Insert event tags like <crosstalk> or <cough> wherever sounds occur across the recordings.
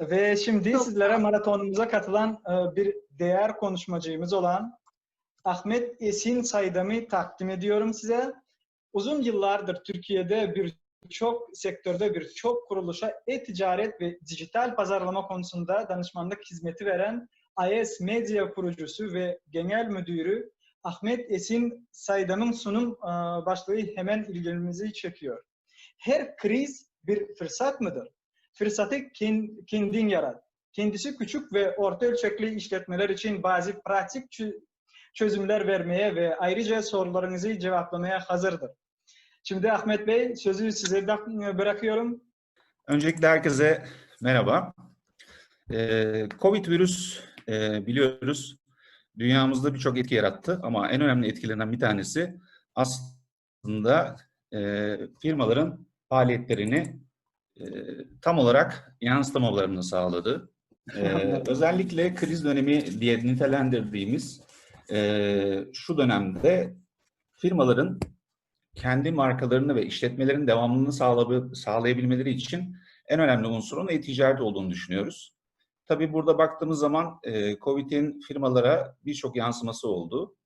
Ve şimdi Çok sizlere maratonumuza katılan e, bir değer konuşmacımız olan Ahmet Esin Saydam'ı takdim ediyorum size. Uzun yıllardır Türkiye'de birçok sektörde birçok kuruluşa e-ticaret ve dijital pazarlama konusunda danışmanlık hizmeti veren IS Medya kurucusu ve genel müdürü Ahmet Esin Saydam'ın sunum e, başlığı hemen ilgimizi çekiyor. Her kriz bir fırsat mıdır? Fırsatı ken- kendin yarat. Kendisi küçük ve orta ölçekli işletmeler için bazı pratik çö- çözümler vermeye ve ayrıca sorularınızı cevaplamaya hazırdır. Şimdi Ahmet Bey sözü size bırakıyorum. Öncelikle herkese merhaba. Ee, Covid virüs e, biliyoruz dünyamızda birçok etki yarattı ama en önemli etkilerinden bir tanesi aslında e, firmaların faaliyetlerini e, tam olarak yansıtamalarını sağladı. Ee, <laughs> özellikle kriz dönemi diye nitelendirdiğimiz e, şu dönemde firmaların kendi markalarını ve işletmelerin devamlılığını sağlayabilmeleri için en önemli unsurun e-ticaret olduğunu düşünüyoruz. Tabii burada baktığımız zaman e, COVID'in firmalara birçok yansıması oldu.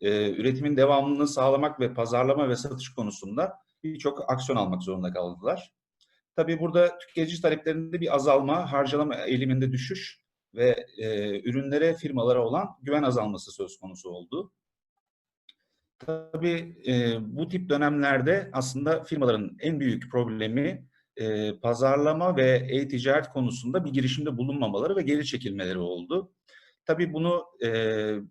E, üretimin devamlılığını sağlamak ve pazarlama ve satış konusunda birçok aksiyon almak zorunda kaldılar. Tabii burada tüketici taleplerinde bir azalma, harcama eğiliminde düşüş ve e, ürünlere, firmalara olan güven azalması söz konusu oldu. Tabii e, bu tip dönemlerde aslında firmaların en büyük problemi e, pazarlama ve e-ticaret konusunda bir girişimde bulunmamaları ve geri çekilmeleri oldu. Tabii bunu e,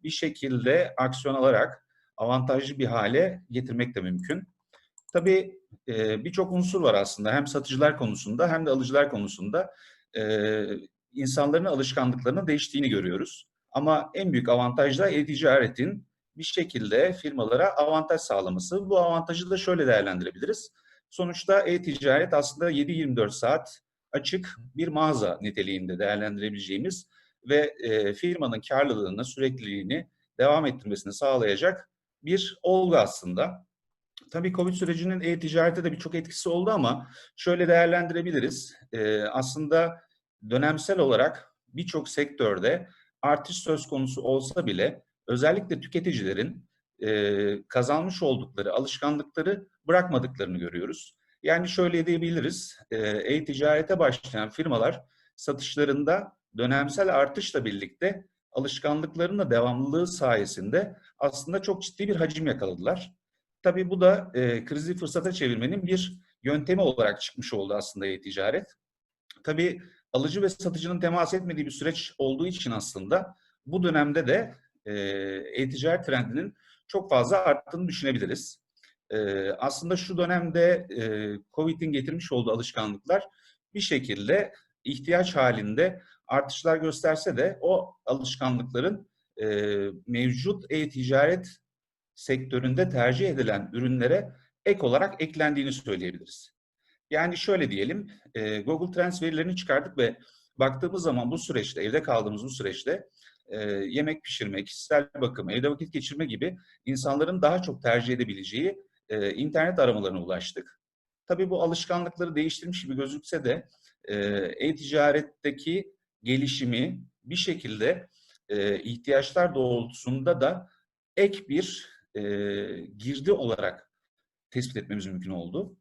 bir şekilde aksiyon alarak avantajlı bir hale getirmek de mümkün. Tabii birçok unsur var aslında hem satıcılar konusunda hem de alıcılar konusunda insanların alışkanlıklarının değiştiğini görüyoruz. Ama en büyük avantaj da e-ticaretin bir şekilde firmalara avantaj sağlaması. Bu avantajı da şöyle değerlendirebiliriz. Sonuçta e-ticaret aslında 7-24 saat açık bir mağaza niteliğinde değerlendirebileceğimiz ve firmanın karlılığını, sürekliliğini devam ettirmesini sağlayacak bir olgu aslında. Tabii Covid sürecinin e-ticarete de birçok etkisi oldu ama şöyle değerlendirebiliriz. E, aslında dönemsel olarak birçok sektörde artış söz konusu olsa bile özellikle tüketicilerin e, kazanmış oldukları alışkanlıkları bırakmadıklarını görüyoruz. Yani şöyle diyebiliriz, e, e-ticarete başlayan firmalar satışlarında dönemsel artışla birlikte alışkanlıklarının da devamlılığı sayesinde aslında çok ciddi bir hacim yakaladılar. Tabii bu da e, krizi fırsata çevirmenin bir yöntemi olarak çıkmış oldu aslında e-ticaret. Tabii alıcı ve satıcının temas etmediği bir süreç olduğu için aslında bu dönemde de e, e-ticaret trendinin çok fazla arttığını düşünebiliriz. E, aslında şu dönemde e, Covid'in getirmiş olduğu alışkanlıklar bir şekilde ihtiyaç halinde artışlar gösterse de o alışkanlıkların e, mevcut e-ticaret sektöründe tercih edilen ürünlere ek olarak eklendiğini söyleyebiliriz. Yani şöyle diyelim, e, Google Trends verilerini çıkardık ve baktığımız zaman bu süreçte, evde kaldığımız bu süreçte e, yemek pişirme, kişisel bakım, evde vakit geçirme gibi insanların daha çok tercih edebileceği e, internet aramalarına ulaştık. Tabii bu alışkanlıkları değiştirmiş gibi gözükse de e-ticaretteki gelişimi bir şekilde ihtiyaçlar doğrultusunda da ek bir e, girdi olarak tespit etmemiz mümkün oldu.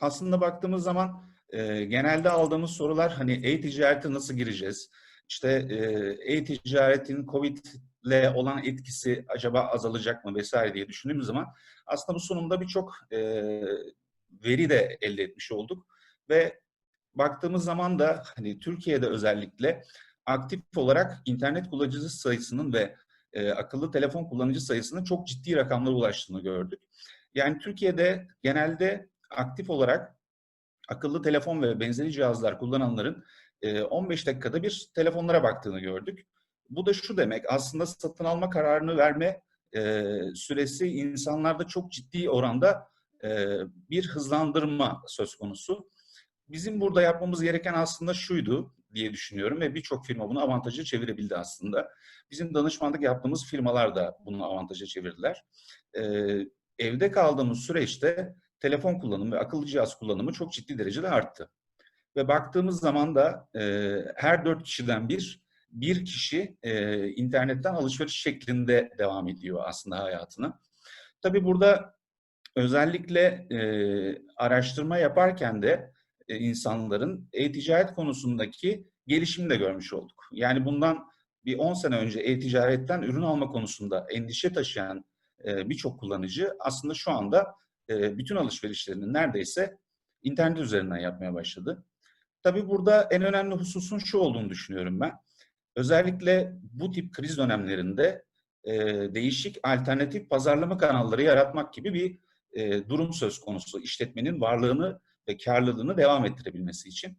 Aslında baktığımız zaman e, genelde aldığımız sorular hani e-ticarete nasıl gireceğiz? İşte e, e-ticaretin Covid ile olan etkisi acaba azalacak mı vesaire diye düşündüğümüz zaman aslında bu sunumda birçok e, veri de elde etmiş olduk ve baktığımız zaman da hani Türkiye'de özellikle aktif olarak internet kullanıcısı sayısının ve e, akıllı telefon kullanıcı sayısının çok ciddi rakamlara ulaştığını gördük. Yani Türkiye'de genelde aktif olarak akıllı telefon ve benzeri cihazlar kullananların 15 dakikada bir telefonlara baktığını gördük. Bu da şu demek aslında satın alma kararını verme süresi insanlarda çok ciddi oranda bir hızlandırma söz konusu. Bizim burada yapmamız gereken aslında şuydu diye düşünüyorum ve birçok firma bunu avantaja çevirebildi aslında. Bizim danışmanlık yaptığımız firmalar da bunu avantaja çevirdiler. Evde kaldığımız süreçte telefon kullanımı ve akıllı cihaz kullanımı çok ciddi derecede arttı. Ve baktığımız zaman da e, her dört kişiden bir, bir kişi e, internetten alışveriş şeklinde devam ediyor aslında hayatına. Tabii burada özellikle e, araştırma yaparken de insanların e-ticaret konusundaki gelişimini de görmüş olduk. Yani bundan bir 10 sene önce e-ticaretten ürün alma konusunda endişe taşıyan e, birçok kullanıcı aslında şu anda e, bütün alışverişlerini neredeyse internet üzerinden yapmaya başladı. Tabii burada en önemli hususun şu olduğunu düşünüyorum ben. Özellikle bu tip kriz dönemlerinde e, değişik alternatif pazarlama kanalları yaratmak gibi bir e, durum söz konusu. işletmenin varlığını ve karlılığını devam ettirebilmesi için.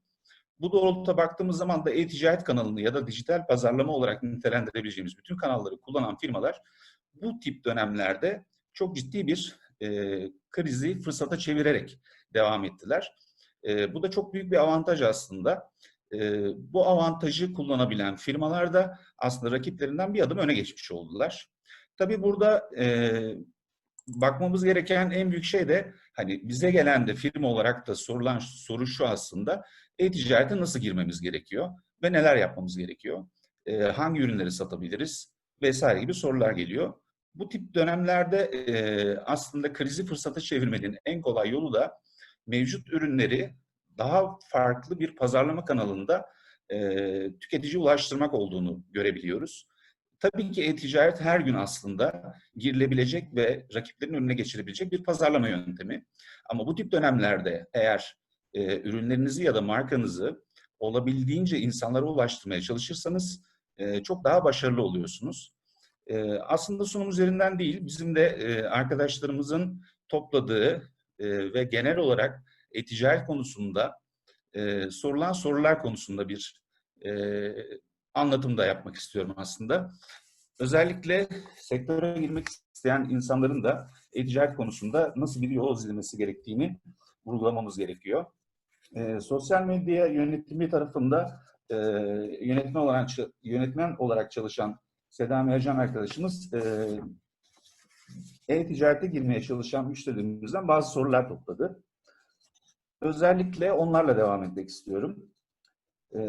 Bu doğrultuda baktığımız zaman da e-ticaret kanalını ya da dijital pazarlama olarak nitelendirebileceğimiz bütün kanalları kullanan firmalar bu tip dönemlerde çok ciddi bir e, krizi fırsata çevirerek devam ettiler. E, bu da çok büyük bir avantaj aslında. E, bu avantajı kullanabilen firmalar da aslında rakiplerinden bir adım öne geçmiş oldular. Tabii burada e, bakmamız gereken en büyük şey de hani bize gelen de firma olarak da sorulan soru şu aslında e-ticarete nasıl girmemiz gerekiyor ve neler yapmamız gerekiyor? E, hangi ürünleri satabiliriz vesaire gibi sorular geliyor. Bu tip dönemlerde e, aslında krizi fırsata çevirmenin en kolay yolu da mevcut ürünleri daha farklı bir pazarlama kanalında e, tüketiciye ulaştırmak olduğunu görebiliyoruz. Tabii ki e-ticaret her gün aslında girilebilecek ve rakiplerin önüne geçirebilecek bir pazarlama yöntemi. Ama bu tip dönemlerde eğer e, ürünlerinizi ya da markanızı olabildiğince insanlara ulaştırmaya çalışırsanız e, çok daha başarılı oluyorsunuz. E, aslında sunum üzerinden değil, bizim de e, arkadaşlarımızın topladığı e, ve genel olarak e-ticaret konusunda e, sorulan sorular konusunda bir e, anlatım da yapmak istiyorum aslında. Özellikle sektöre girmek isteyen insanların da e-ticaret konusunda nasıl bir yol izlemesi gerektiğini vurgulamamız gerekiyor. E, sosyal medya yönetimi tarafında e, yönetmen olarak yönetmen olarak çalışan Seda Mercan arkadaşımız e, e-ticarete girmeye çalışan müşterilerimizden bazı sorular topladı. Özellikle onlarla devam etmek istiyorum. Ee,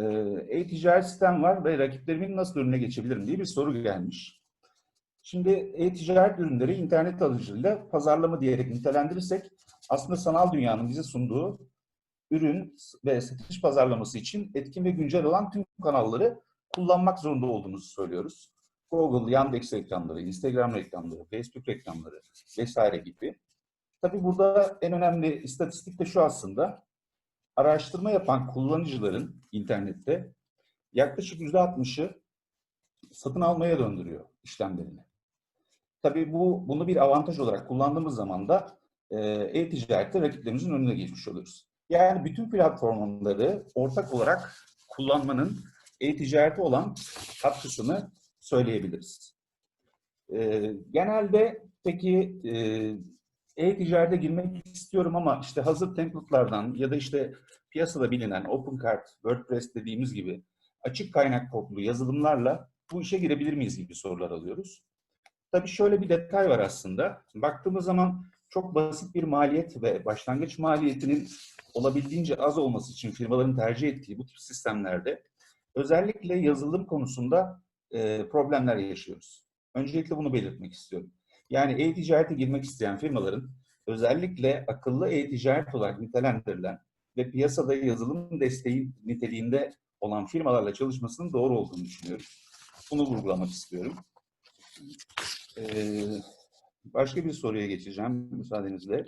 e-ticaret sistem var ve rakiplerimin nasıl önüne geçebilirim diye bir soru gelmiş. Şimdi e-ticaret ürünleri internet alıcılığıyla pazarlama diyerek nitelendirirsek aslında sanal dünyanın bize sunduğu ürün ve satış pazarlaması için etkin ve güncel olan tüm kanalları kullanmak zorunda olduğumuzu söylüyoruz. Google, Yandex reklamları, Instagram reklamları, Facebook reklamları vesaire gibi. Tabii burada en önemli istatistik de şu aslında. Araştırma yapan kullanıcıların internette yaklaşık %60'ı satın almaya döndürüyor işlemlerini. Tabii bu bunu bir avantaj olarak kullandığımız zaman da e, e-ticarette rakiplerimizin önüne geçmiş oluyoruz. Yani bütün platformları ortak olarak kullanmanın e-ticarete olan katkısını söyleyebiliriz. E, genelde peki e, e-ticarete girmek istiyorum ama işte hazır template'lardan ya da işte piyasada bilinen OpenCart, WordPress dediğimiz gibi açık kaynak kodlu yazılımlarla bu işe girebilir miyiz gibi sorular alıyoruz. Tabii şöyle bir detay var aslında. Baktığımız zaman çok basit bir maliyet ve başlangıç maliyetinin olabildiğince az olması için firmaların tercih ettiği bu tip sistemlerde özellikle yazılım konusunda problemler yaşıyoruz. Öncelikle bunu belirtmek istiyorum. Yani e-ticarete girmek isteyen firmaların özellikle akıllı e-ticaret olarak nitelendirilen ve piyasada yazılım desteği niteliğinde olan firmalarla çalışmasının doğru olduğunu düşünüyorum. Bunu vurgulamak istiyorum. Ee, başka bir soruya geçeceğim müsaadenizle.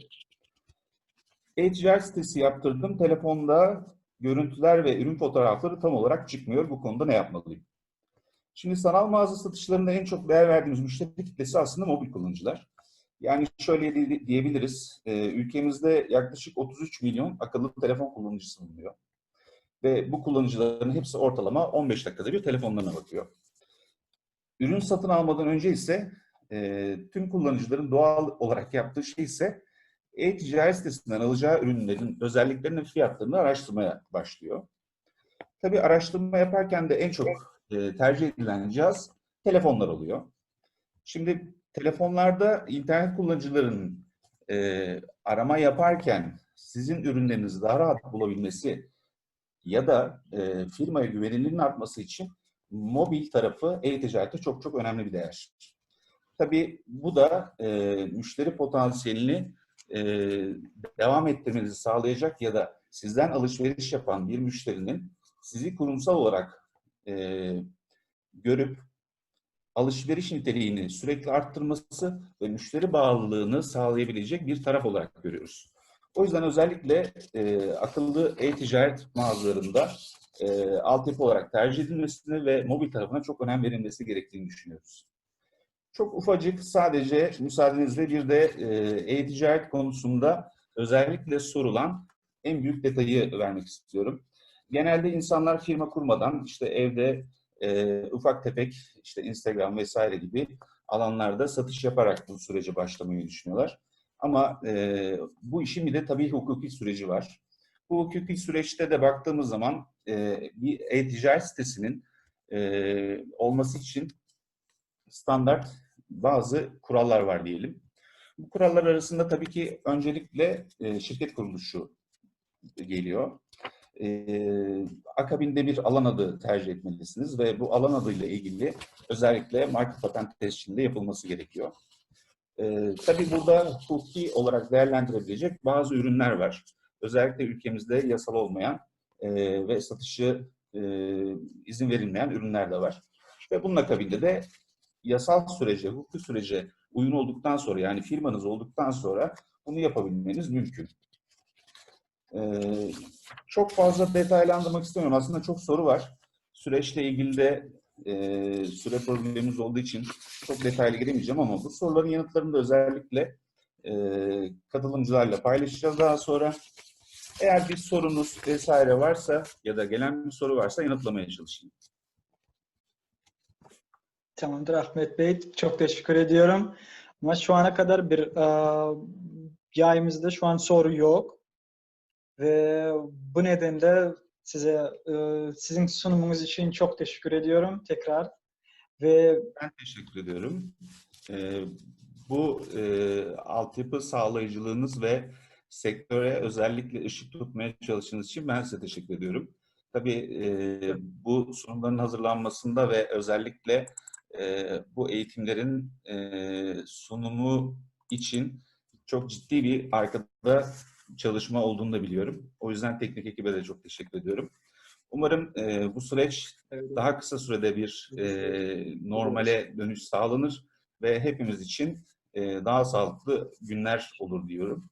E-ticaret sitesi yaptırdım. Telefonda görüntüler ve ürün fotoğrafları tam olarak çıkmıyor. Bu konuda ne yapmalıyım? Şimdi sanal mağaza satışlarında en çok değer verdiğimiz müşteri kitlesi aslında mobil kullanıcılar. Yani şöyle diyebiliriz, e, ülkemizde yaklaşık 33 milyon akıllı telefon kullanıcısı bulunuyor. Ve bu kullanıcıların hepsi ortalama 15 dakikada bir telefonlarına bakıyor. Ürün satın almadan önce ise e, tüm kullanıcıların doğal olarak yaptığı şey ise e-ticaret sitesinden alacağı ürünlerin özelliklerini, fiyatlarını araştırmaya başlıyor. Tabii araştırma yaparken de en çok e, tercih edilen cihaz telefonlar oluyor. Şimdi telefonlarda internet kullanıcılarının e, arama yaparken sizin ürünlerinizi daha rahat bulabilmesi ya da e, firmaya güvenilirliğin artması için mobil tarafı e-ticarette çok çok önemli bir değer. Tabii bu da e, müşteri potansiyelini e, devam ettirmenizi sağlayacak ya da sizden alışveriş yapan bir müşterinin sizi kurumsal olarak e, görüp alışveriş niteliğini sürekli arttırması ve müşteri bağlılığını sağlayabilecek bir taraf olarak görüyoruz. O yüzden özellikle e, akıllı e-ticaret mağazalarında e, altyapı olarak tercih edilmesini ve mobil tarafına çok önem verilmesi gerektiğini düşünüyoruz. Çok ufacık sadece müsaadenizle bir de e-ticaret konusunda özellikle sorulan en büyük detayı vermek istiyorum. Genelde insanlar firma kurmadan işte evde e, ufak tefek işte Instagram vesaire gibi alanlarda satış yaparak bu sürece başlamayı düşünüyorlar. Ama e, bu işin bir de tabii hukuki süreci var. Bu hukuki süreçte de baktığımız zaman e, bir e-ticaret sitesinin e, olması için standart bazı kurallar var diyelim. Bu kurallar arasında tabii ki öncelikle e, şirket kuruluşu geliyor. E, akabinde bir alan adı tercih etmelisiniz ve bu alan adıyla ilgili özellikle marka patent tescilinde yapılması gerekiyor. E, tabii burada hukuki olarak değerlendirebilecek bazı ürünler var. Özellikle ülkemizde yasal olmayan e, ve satışı e, izin verilmeyen ürünler de var. Ve bunun akabinde de yasal sürece, hukuki sürece uygun olduktan sonra yani firmanız olduktan sonra bunu yapabilmeniz mümkün. Ee, çok fazla detaylandırmak istemiyorum. Aslında çok soru var. Süreçle ilgili de e, süre problemimiz olduğu için çok detaylı giremeyeceğim ama bu soruların yanıtlarını da özellikle e, katılımcılarla paylaşacağız daha sonra. Eğer bir sorunuz vesaire varsa ya da gelen bir soru varsa yanıtlamaya çalışayım. Tamamdır Ahmet Bey. Çok teşekkür ediyorum. Ama şu ana kadar bir e, yayımızda şu an soru yok. Ve bu nedenle size e, sizin sunumunuz için çok teşekkür ediyorum tekrar. Ve Ben teşekkür ediyorum. Ee, bu e, altyapı sağlayıcılığınız ve sektöre özellikle ışık tutmaya çalıştığınız için ben size teşekkür ediyorum. Tabii e, bu sunumların hazırlanmasında ve özellikle e, bu eğitimlerin e, sunumu için çok ciddi bir arkada çalışma olduğunu da biliyorum. O yüzden teknik ekibe de çok teşekkür ediyorum. Umarım e, bu süreç daha kısa sürede bir e, normale dönüş sağlanır ve hepimiz için e, daha sağlıklı günler olur diyorum.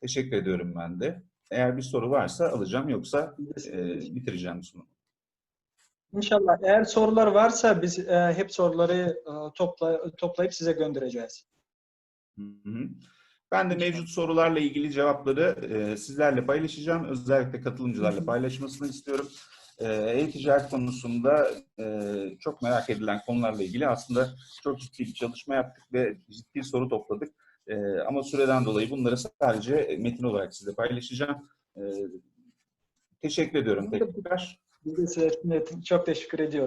Teşekkür ediyorum ben de. Eğer bir soru varsa alacağım yoksa e, bitireceğim sunumu. İnşallah eğer sorular varsa biz e, hep soruları e, topla, toplayıp size göndereceğiz. Hı hı. Ben de mevcut sorularla ilgili cevapları e, sizlerle paylaşacağım. Özellikle katılımcılarla paylaşmasını istiyorum. E, E-ticaret konusunda e, çok merak edilen konularla ilgili aslında çok ciddi bir çalışma yaptık ve ciddi soru topladık. E, ama süreden dolayı bunları sadece metin olarak size paylaşacağım. E, teşekkür ediyorum tekrar. Biz de size çok teşekkür ediyorum.